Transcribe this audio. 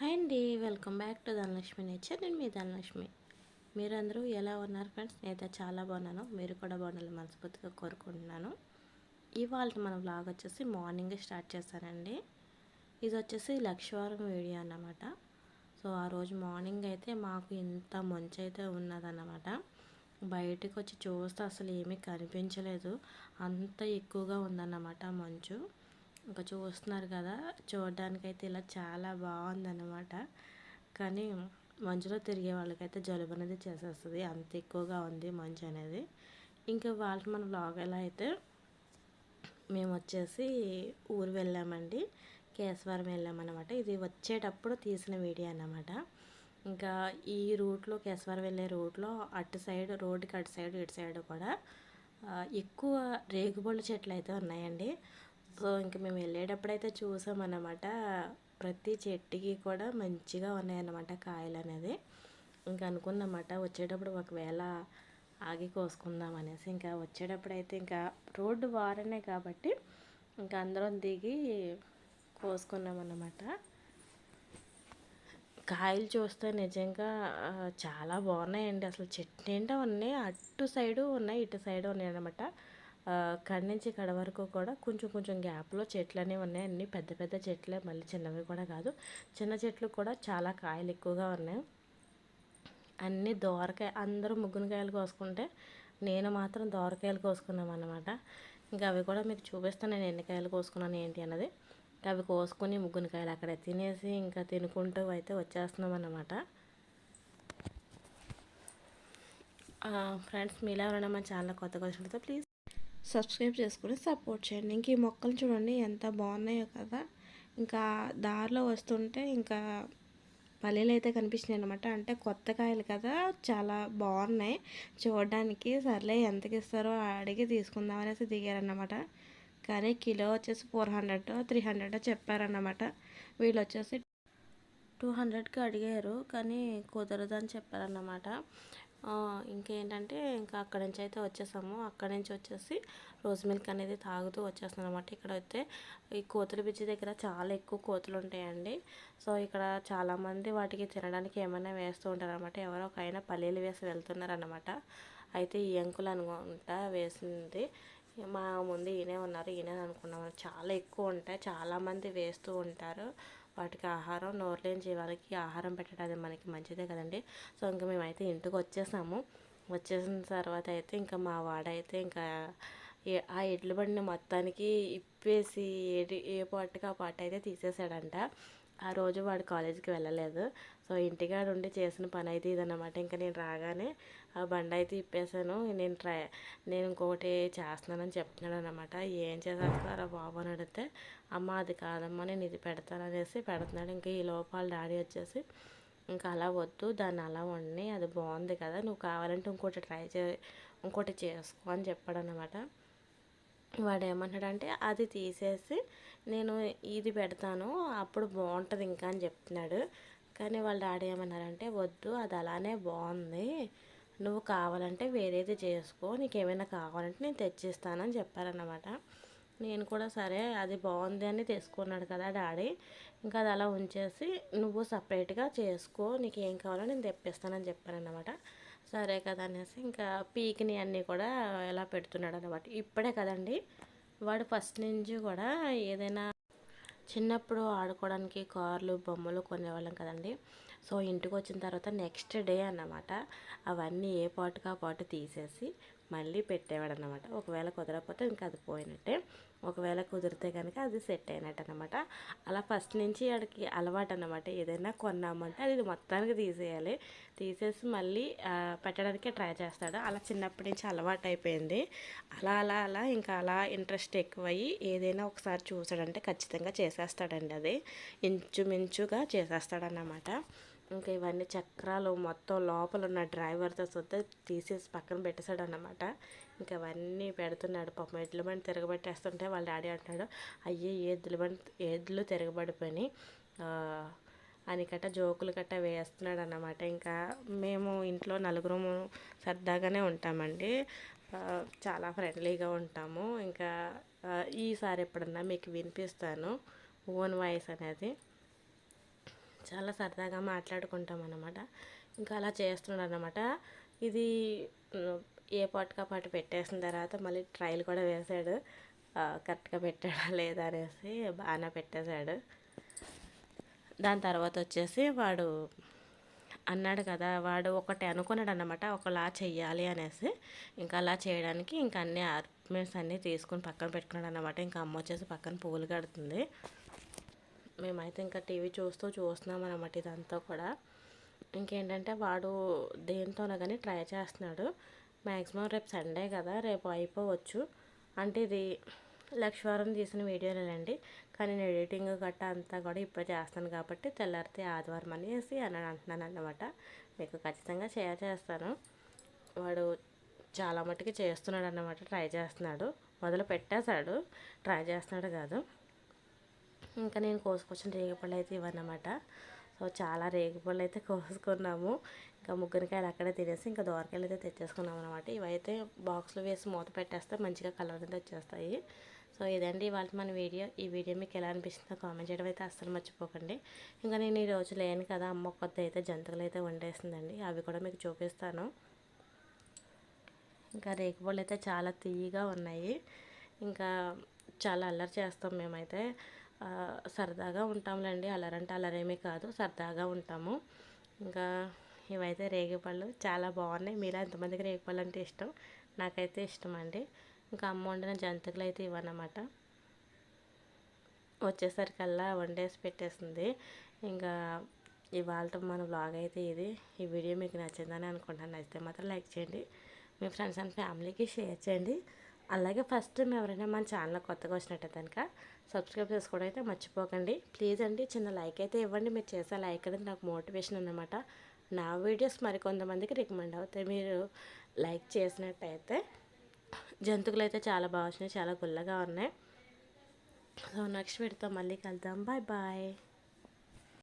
Hi అండి welcome back to Dhanalakshmi nature. నేను మీ ధనలక్ష్మి. మీరందరూ ఎలా ఉన్నారు ఫ్రెండ్స్? నేనైతే చాలా బాగున్నాను. మీరు కూడా బాగుండాలి మనస్ఫూర్తిగా కోరుకుంటున్నాను. ఇవాళ మన వ్లాగ్ వచ్చేసి మార్నింగ్ స్టార్ట్ చేశానండి ఇది వచ్చేసి లక్షవారం వీడియో అన్నమాట. సో ఆ రోజు మార్నింగ్ అయితే మాకు ఇంత మంచు అయితే ఉన్నదన్నమాట. బయటకు వచ్చి చూస్తే అసలు ఏమీ కనిపించలేదు. అంత ఎక్కువగా ఉందన్నమాట మంచు. ఇంకా చూస్తున్నారు కదా చూడడానికైతే ఇలా చాలా బాగుందన్నమాట. కానీ మంచులో తిరిగే వాళ్ళకైతే జలుబు అనేది చేసేస్తుంది. అంత ఎక్కువగా ఉంది మంచు అనేది. ఇంకా వాళ్ళు మన బ్లాగ్ ఎలా అయితే మేము వచ్చేసి ఊరు వెళ్ళామండి. కేశవరం వెళ్ళామన్నమాట. ఇది వచ్చేటప్పుడు తీసిన వీడియో అన్నమాట. ఇంకా ఈ రూట్లో కేశవరం వెళ్ళే రూట్లో అటు సైడ్ రోడ్డుకి అటు సైడ్ ఇటు సైడ్ కూడా ఎక్కువ రేగుబళ్ళు చెట్లు అయితే ఉన్నాయండి. సో ఇంక మేము వెళ్ళేటప్పుడైతే చూసామన్నమాట. ప్రతి చెట్టుకి కూడా మంచిగా ఉన్నాయన్నమాట కాయలు అనేది ఇంకా అనుకున్నమాట వచ్చేటప్పుడు ఒకవేళ ఆగి కోసుకుందాం అనేసి. ఇంకా వచ్చేటప్పుడు అయితే ఇంకా రోడ్డు వారనే కాబట్టి ఇంకా అందరం దిగి కోసుకున్నామన్నమాట. కాయలు చూస్తే నిజంగా చాలా బాగున్నాయండి. అసలు చెట్టు నిండా ఉన్నాయి. అటు సైడు ఉన్నాయి ఇటు సైడు ఉన్నాయి అనమాట కడి నుంచి కడ వరకు కూడా కొంచెం కొంచెం గ్యాప్లో చెట్లు అనేవి ఉన్నాయి. అన్ని పెద్ద పెద్ద చెట్లే మళ్ళీ చిన్నవి కూడా కాదు. చిన్న చెట్లు కూడా చాలా కాయలు ఎక్కువగా ఉన్నాయి. అన్నీ దోరకాయ అందరూ ముగ్గునికాయలు కోసుకుంటే నేను మాత్రం దోరకాయలు కోసుకున్నాం అనమాట ఇంకా అవి కూడా మీకు చూపిస్తాను నేను ఎన్ని కాయలు కోసుకున్నాను ఏంటి అన్నది. అవి కోసుకొని ముగ్గునికాయలు అక్కడ తినేసి ఇంకా తినుకుంటూ అయితే వచ్చేస్తున్నాం అన్నమాట. ఫ్రెండ్స్ మీలో ఎవరైనా మా ఛానల్ కొత్తగా వచ్చినట్లయితే ప్లీజ్ సబ్స్క్రైబ్ చేసుకుని సపోర్ట్ చేయండి. ఇంక ఈ మొక్కలు చూడండి ఎంత బాగున్నాయో కదా. ఇంకా దారిలో వస్తుంటే ఇంకా పల్లెలు అయితే కనిపించినాయి అనమాట అంటే కొత్త కాయలు కదా చాలా బాగున్నాయి. చూడడానికి సర్లే ఎంతకి ఇస్తారో అడిగి తీసుకుందాం అనేసి దిగారన్నమాట. కానీ కిలో వచ్చేసి ఫోర్ హండ్రెడ్ త్రీ హండ్రెడ్ చెప్పారన్నమాట. వీళ్ళు వచ్చేసి టూ హండ్రెడ్కి అడిగారు కానీ కుదరదని చెప్పారన్నమాట. ఇంకేంటంటే ఇంకా అక్కడి నుంచి అయితే వచ్చేసాము. అక్కడి నుంచి వచ్చేసి రోజ్ మిల్క్ అనేది తాగుతూ వచ్చేస్తాను అనమాట ఇక్కడ అయితే ఈ కోతుల బిజ్జి దగ్గర చాలా ఎక్కువ కోతులు ఉంటాయండి. సో ఇక్కడ చాలామంది వాటికి తినడానికి ఏమైనా వేస్తూ ఉంటారు అనమాట ఎవరో ఒక ఆయన పల్లీలు వేసి వెళ్తున్నారనమాట అయితే ఈ అంకులు అనుకుంటా వేసింది. మా ముందు ఈయనే ఉన్నారు ఈయనే అనుకున్నాం. చాలా ఎక్కువ ఉంటాయి చాలామంది వేస్తూ ఉంటారు. వాటికి ఆహారం నోరులేని జీవాలకి ఆహారం పెట్టడం అది మనకి మంచిదే కదండి. సో ఇంకా మేమైతే ఇంటికి వచ్చేసాము. వచ్చేసిన తర్వాత అయితే ఇంకా మా వాడైతే ఇంకా ఆ ఎడ్ల బండిని మొత్తానికి ఇప్పేసి ఏ పాటుకి ఆ పాట అయితే తీసేసాడంట ఆ రోజు వాడు కాలేజీకి వెళ్ళలేదు. సో ఇంటికాడ ఉండి చేసిన పని అయితే ఇదన్నమాట. ఇంకా నేను రాగానే ఆ బండి అయితే ఇప్పేసాను నేను ట్రై నేను ఇంకొకటి చేస్తున్నానని చెప్తున్నాడు అనమాట ఏం చేసేస్తున్నారా బాబు? అని అడిగితే అమ్మ అది కాదమ్మా నేను ఇది పెడతాననేసి పెడుతున్నాడు. ఇంకా ఈ లోపాల డాడీ వచ్చేసి ఇంకా అలా వద్దు దాన్ని అలా వండి అది బాగుంది కదా నువ్వు కావాలంటే ఇంకోటి ట్రై చే ఇంకోటి చేసుకో అని చెప్పాడు అనమాట వాడు ఏమంటాడంటే అది తీసేసి నేను ఇది పెడతాను అప్పుడు బాగుంటుంది ఇంకా అని చెప్తున్నాడు. కానీ వాళ్ళ డాడీ ఏమన్నారంటే వద్దు అది అలానే బాగుంది నువ్వు కావాలంటే వేరేది చేసుకో నీకు ఏమైనా కావాలంటే నేను తెచ్చిస్తానని చెప్పారన్నమాట. నేను కూడా సరే అది బాగుంది అని తీసుకున్నాడు కదా డాడీ. ఇంకా అది అలా ఉంచేసి నువ్వు సపరేట్గా చేసుకో నీకు ఏం కావాలో నేను తెప్పిస్తానని చెప్పానన్నమాట సరే కదా అనేసి ఇంకా పీక్ని అన్నీ కూడా ఎలా పెడుతున్నాడు అనమాట ఇప్పుడే కదండి వాడు ఫస్ట్ నుంచి కూడా ఏదైనా చిన్నప్పుడు ఆడుకోవడానికి కార్లు బొమ్మలు కొనేవాళ్ళం కదండి. సో ఇంటికి వచ్చిన తర్వాత నెక్స్ట్ డే అన్నమాట అవన్నీ ఏ పాటుగా పాటు తీసేసి మళ్ళీ పెట్టేవాడు అనమాట ఒకవేళ కుదరకపోతే ఇంకా అది పోయినట్టే. ఒకవేళ కుదిరితే కనుక అది సెట్ అయినట్టు అనమాట అలా ఫస్ట్ నుంచి వాడికి అలవాటు అనమాట ఏదైనా కొన్నామంటే అది మొత్తానికి తీసేయాలి. తీసేసి మళ్ళీ పెట్టడానికే ట్రై చేస్తాడు. అలా చిన్నప్పటి నుంచి అలవాటు అయిపోయింది అలా అలా అలా ఇంకా అలా ఇంట్రెస్ట్ ఎక్కువయ్యి ఏదైనా ఒకసారి చూసాడంటే ఖచ్చితంగా చేసేస్తాడండి అది. ఇంచుమించుగా చేసేస్తాడన్నమాట. ఇంకా ఇవన్నీ చక్రాలు మొత్తం లోపల ఉన్న డ్రైవర్తో సొద్ద తీసేసి పక్కన పెట్టేశాడు అన్నమాట ఇంకా అవన్నీ పెడుతున్నాడు. పాపం ఎడ్ల బండి తిరగబెట్టేస్తుంటే వాళ్ళ డాడీ అంటున్నాడు అయ్యే ఎద్దుల బండి ఎద్దులు తిరగబడిపోయి అని కట్ట జోకులు కట్ట వేస్తున్నాడు అన్నమాట ఇంకా మేము ఇంట్లో నలుగురము సరదాగానే ఉంటామండి. చాలా ఫ్రెండ్లీగా ఉంటాము. ఇంకా ఈసారి ఎప్పుడన్నా మీకు వినిపిస్తాను. ఓన్ వాయిస్ అనేది. చాలా సరదాగా మాట్లాడుకుంటాం అన్నమాట ఇంకా అలా చేస్తున్నాడు అనమాట ఇది ఏ పాటుగా పాటు పెట్టేసిన తర్వాత మళ్ళీ ట్రైల్ కూడా వేసాడు. కరెక్ట్గా పెట్టాడా లేదా అనేసి బాగానే పెట్టేశాడు. దాని తర్వాత వచ్చేసి వాడు అన్నాడు కదా వాడు ఒకటి అనుకున్నాడు అనమాట ఒకలా చెయ్యాలి అనేసి. ఇంకా అలా చేయడానికి ఇంకా అన్ని ఆర్గ్యుమెంట్స్ అన్నీ తీసుకుని పక్కన పెట్టుకున్నాడు అనమాట ఇంకా అమ్మ వచ్చేసి పక్కన పువ్వులు కడుతుంది. మేమైతే ఇంకా టీవీ చూస్తూ చూస్తున్నాం అనమాట ఇదంతా కూడా. ఇంకేంటంటే వాడు దేంతోనో కానీ ట్రై చేస్తున్నాడు. మ్యాక్సిమం రేపు సండే కదా రేపు అయిపోవచ్చు. అంటే ఇది లక్ష్వారం తీసిన వీడియోలేనండి. కానీ నేను ఎడిటింగ్ గట్టా అంతా కూడా ఇప్పుడు చేస్తాను కాబట్టి తెల్లారితే ఆదివారం అనేసి అని అంటున్నాను అన్నమాట మీకు ఖచ్చితంగా షేర్ చేస్తాను. వాడు చాలా మట్టుకు చేస్తున్నాడు అన్నమాట ట్రై చేస్తున్నాడు. మొదలు పెట్టేశాడు. ట్రై చేస్తున్నాడు కాదు. ఇంకా నేను కోసుకొచ్చిన రేగిపళ్ళు అయితే ఇవన్నమాట సో చాలా రేగిపళ్ళు అయితే కోసుకున్నాము. ఇంకా ముగ్గురికాయలు అక్కడే తినేసి ఇంకా దోరకాయలు అయితే తెచ్చేసుకున్నాం అనమాట ఇవైతే బాక్స్లో వేసి మూత పెట్టేస్తే మంచిగా కలర్ అయితే వచ్చేస్తాయి. సో ఇదండి ఇవాళ మన వీడియో. ఈ వీడియో మీకు ఎలా అనిపిస్తుందో కామెంట్ చేయడం అయితే అస్సలు మర్చిపోకండి. ఇంకా నేను ఈ రోజు లేను కదా అమ్మ కొత్త అయితే జంతువులు అయితే వండేసిందండి. అవి కూడా మీకు చూపిస్తాను. ఇంకా రేకుపళ్ళు అయితే చాలా తీయగా ఉన్నాయి. ఇంకా చాలా అల్లరి చేస్తాం మేమైతే. సరదాగా ఉంటాంలేండి. అలరంటే అలరేమీ కాదు సరదాగా ఉంటాము. ఇంకా ఇవైతే రేగిపళ్ళు చాలా బాగున్నాయి. మీరు ఎంతమందికి రేగిపళ్ళు అంటే ఇష్టం? నాకైతే ఇష్టం అండి ఇంకా అమ్మ వండిన జంతికలు అయితే ఇవన్నమాట వచ్చేసరికల్లా వండేసి పెట్టేసింది. ఇంకా ఇవాళ మన బ్లాగ్ అయితే ఇది. ఈ వీడియో మీకు నచ్చిందని అనుకుంటాను నచ్చితే మాత్రం లైక్ చేయండి. మీ ఫ్రెండ్స్ అండ్ ఫ్యామిలీకి షేర్ చేయండి. అలాగే ఫస్ట్ టైం ఎవరైనా మన ఛానల్ కొత్తగా వచ్చినట్టు కనుక సబ్స్క్రైబ్ చేసుకోవడం అయితే మర్చిపోకండి. ప్లీజ్ అండి చిన్న లైక్ అయితే ఇవ్వండి. మీరు చేసే లైక్ అనేది నాకు మోటివేషన్ అనమాట నా వీడియోస్ మరికొంతమందికి రికమెండ్ అవుతాయి. మీరు లైక్ చేసినట్టయితే జంతువులు అయితే చాలా బాగా వచ్చినాయి చాలా గుల్లగా ఉన్నాయి. సో నెక్స్ట్ వీడితో మళ్ళీ కలుద్దాం. Bye bye.